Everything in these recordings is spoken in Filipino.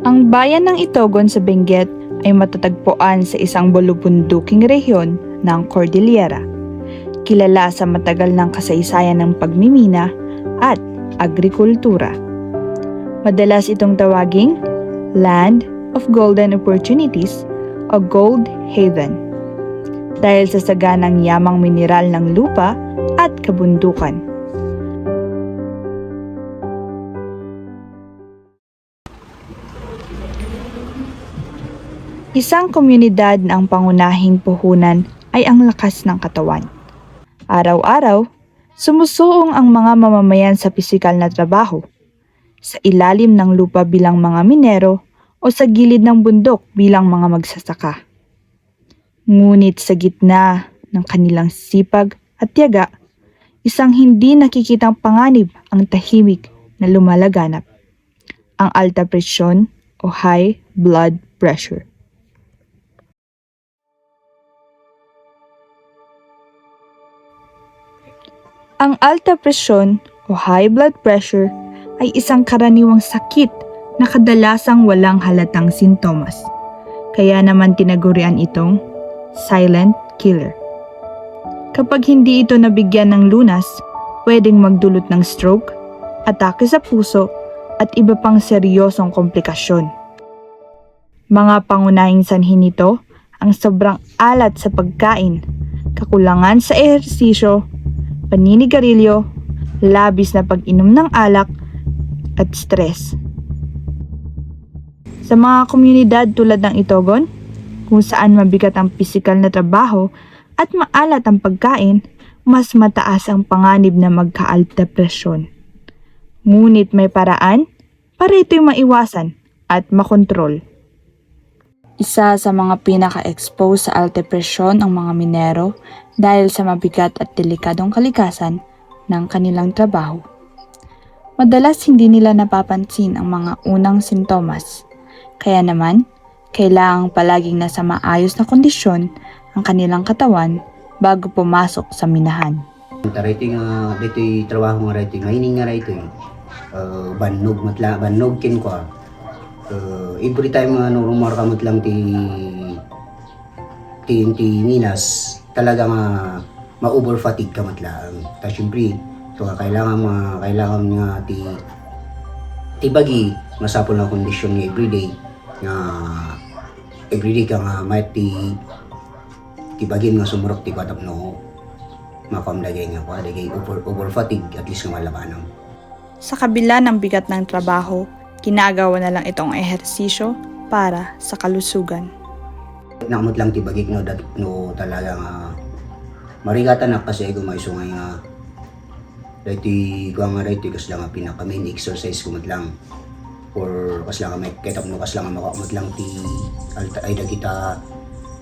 Ang bayan ng Itogon sa Benguet ay matatagpuan sa isang bulubunduking rehiyon ng Cordillera. Kilala sa matagal ng kasaysayan ng pagmimina at agrikultura. Madalas itong tawaging Land of Golden Opportunities o Gold Haven dahil sa saganang yamang mineral ng lupa at kabundukan. Isang komunidad na ang pangunahing puhunan ay ang lakas ng katawan. Araw-araw, sumusuong ang mga mamamayan sa pisikal na trabaho, sa ilalim ng lupa bilang mga minero o sa gilid ng bundok bilang mga magsasaka. Ngunit sa gitna ng kanilang sipag at tiyaga, isang hindi nakikitang panganib ang tahimik na lumalaganap. Ang alta presyon o high blood pressure. Ang alta presyon o high blood pressure ay isang karaniwang sakit na kadalasang walang halatang sintomas. Kaya naman tinagurian itong silent killer. Kapag hindi ito nabigyan ng lunas, pwedeng magdulot ng stroke, atake sa puso, at iba pang seryosong komplikasyon. Mga pangunahing sanhi nito ang sobrang alat sa pagkain, kakulangan sa ehersisyo, paninigarilyo, labis na pag-inom ng alak, at stress. Sa mga komunidad tulad ng Itogon, kung saan mabigat ang pisikal na trabaho at maalat ang pagkain, mas mataas ang panganib na magka-alta presyon. Ngunit may paraan para ito'y maiwasan at makontrol. Isa sa mga pinaka-expose sa alta presyon ang mga minero dahil sa mabigat at delikadong kalikasan ng kanilang trabaho. Madalas hindi nila napapansin ang mga unang sintomas. Kaya naman, kailangang palaging nasa maayos na kondisyon ang kanilang katawan bago pumasok sa minahan. Tarito nga dito trabaho nga rito, mining nga rito. Uh, bannog matla bannog kin ko. Uh, every time nga no rumor ka lang ti ti ti minas talaga nga ma-over fatigue ka matlaang. Ta syempre to nga kailangan ma kailangan nga ti ti bagi masapol na kondisyon nga everyday. Nga everyday ka nga may ti ti bagin nga sumurok ti katap no makamdagay nga pa dagay over over fatigue at least nga malabanan. Sa kabila ng bigat ng trabaho, ginagawa na lang itong ehersisyo para sa kalusugan. nakamot lang ti bagik no dat no talaga nga marigata na kasi ko may sungay nga Dati ko nga rito kas lang pinaka main exercise ko lang or kas lang may ketap no kas lang nga makamot lang ti alta ay dagita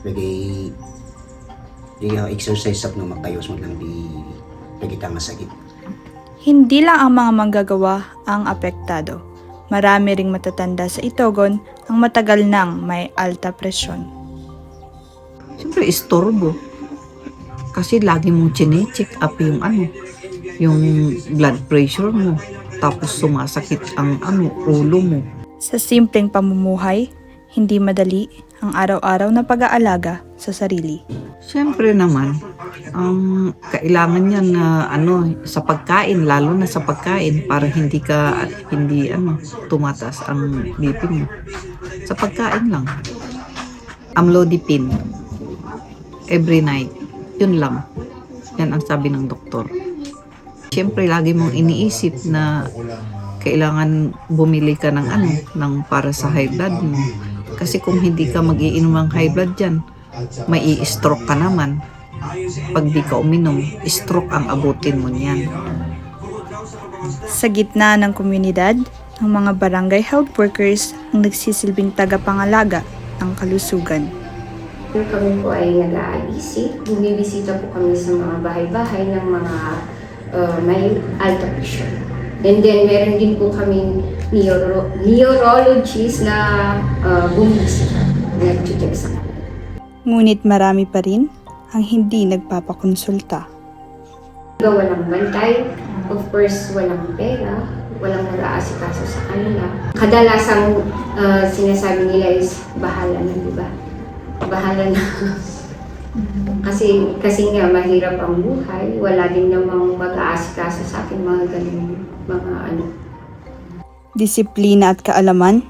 lagay di nga exercise sap no makayos mo lang di dagita nga sakit Hindi lang ang mga manggagawa ang apektado. Marami ring matatanda sa Itogon ang matagal nang may alta presyon. Siyempre, istorbo. Kasi lagi mong chine-check up yung ano, yung blood pressure mo. Tapos sumasakit ang ano, ulo mo. Sa simpleng pamumuhay, hindi madali ang araw-araw na pag-aalaga sa sarili. Siyempre naman, ang kailangan niyan na ano, sa pagkain, lalo na sa pagkain, para hindi ka, hindi ano, tumatas ang BP mo. Sa pagkain lang. Amlodipine. Every night. Yun lang. Yan ang sabi ng doktor. Siyempre, lagi mong iniisip na kailangan bumili ka ng ano, ng para sa high blood mo. Kasi kung hindi ka mag-iinom ng high blood dyan, may i-stroke ka naman. Pag di ka uminom, stroke ang abutin mo niyan. Sa gitna ng komunidad, ang mga barangay health workers ang nagsisilbing tagapangalaga ng kalusugan. Kami po ay nag-aalisip, bumibisita po kami sa mga bahay-bahay ng mga uh, may alta pressure. And then meron din po kami neuro- neurologist na uh, bumibisita, nag-check sa. Ngunit marami pa rin ang hindi nagpapakonsulta. Walang bantay, of course walang pera, walang nag-aasikaso sa kanila. Kadalasang uh, sinasabi nila is bahala na, di ba? Bahala na. kasi kasi nga mahirap ang buhay, wala din namang mag-aasikaso sa akin mga ganun mga ano. Disiplina at kaalaman,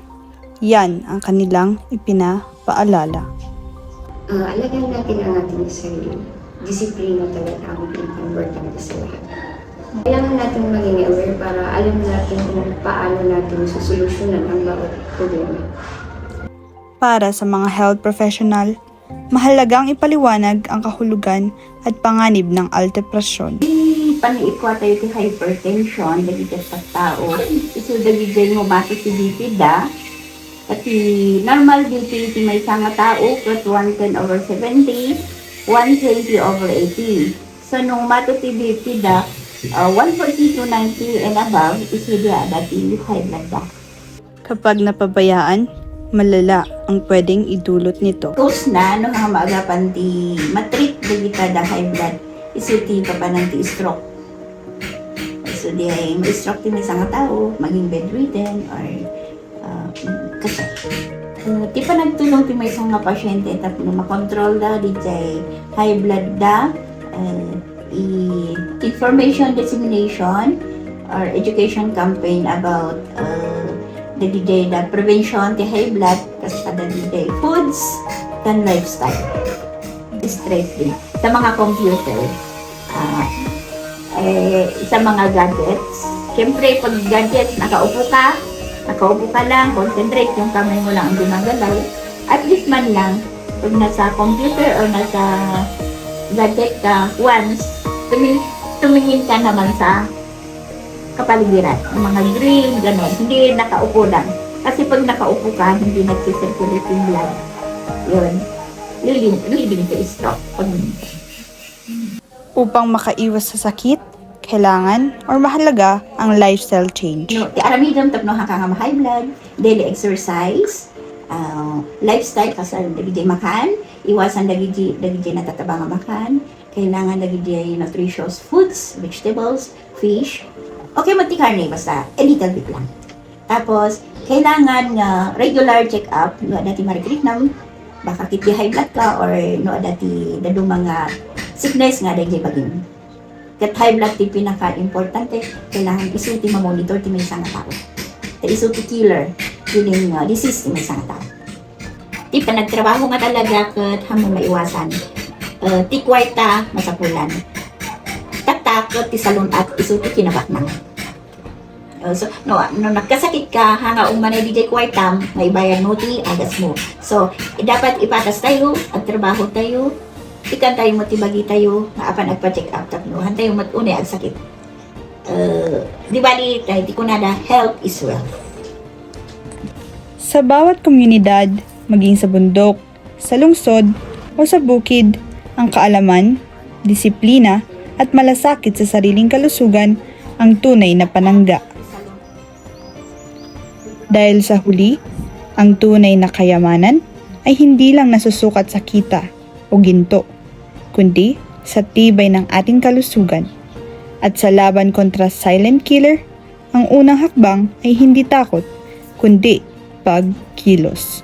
yan ang kanilang ipinapaalala. Uh, alagaan natin ang ating sarili. Disiplina talaga ang pinaka-importante sa lahat. Kailangan natin maging aware para alam natin kung paano natin susolusyonan ang bawat problema. Para sa mga health professional, mahalagang ipaliwanag ang kahulugan at panganib ng alteprasyon. paniikwa tayo ti hypertension, dagiti sa tao. Isu dagiti mo bati ti bipida. Ti normal BP ti may nga tao, plus 110 over 70, 120 over 80. So nung mato ti bipida, uh, 140 to 90 and above, isu di dati high blood da. Kapag napabayaan, malala ang pwedeng idulot nito. Cause na, no mga maagapan ti matreat dagiti da high blood, isu ti kapanan ti stroke. So di ay ma-stroke ti may nga tao, maging bedridden or kasi. Uh, ti pa nagtulong ti may nga pasyente tapno makontrol da di jay high blood da uh, i information dissemination or education campaign about uh, the DJ da prevention ti high blood kas kada DJ foods and lifestyle din sa mga computer ah eh, sa mga gadgets. Siyempre, pag gadgets, nakaupo ka, nakaupo ka lang, concentrate, yung kamay mo lang ang gumagalaw. At least man lang, pag nasa computer or nasa gadget ka, once, tumingin, tumingin ka naman sa kapaligiran. Yung mga green, gano'n. Hindi nakaupo lang. Kasi pag nakaupo ka, hindi nagsisirculate yung blood. Yun. Leading, leading to stroke. Upang makaiwas sa sakit, kailangan or mahalaga ang lifestyle change. No, ti aramidam tapno haka nga high blood, daily exercise, uh, lifestyle kasal dagiti makan, iwasan dagiti dagiti natataba nga makan, kailangan dagiti nutritious foods, vegetables, fish. Okay mo ti karne basta a little bit lang. Tapos kailangan nga regular check-up, no dati marikliknam, baka kiti high blood ka or no dati dadu mga sickness nga dagiti baging. Kat high blood ti pinaka-importante, kailangan isulti ma-monitor ti may isang tao. Ta isulti killer, kiling uh, disease ti may isang tao. Ti pa nagtrabaho nga talaga kat hamo maiwasan. Uh, ti kwarta, masapulan. Tatakot ti salon at isulti kinabaknang. Uh, so, no, no nagkasakit ka, hanga umanay di jay kwartam, may bayan mo ti agas mo. So, dapat ipatas tayo, at trabaho tayo, ikan tayo mo tibagi tayo, nga apan nagpa-check up tapno, tayo mat unay ag sakit. Uh, di ba di, tayo, di ko nada, health is wealth. Sa bawat komunidad, maging sa bundok, sa lungsod, o sa bukid, ang kaalaman, disiplina, at malasakit sa sariling kalusugan ang tunay na panangga. Dahil sa huli, ang tunay na kayamanan ay hindi lang nasusukat sa kita o ginto, kundi sa tibay ng ating kalusugan. At sa laban kontra silent killer, ang unang hakbang ay hindi takot, kundi pagkilos.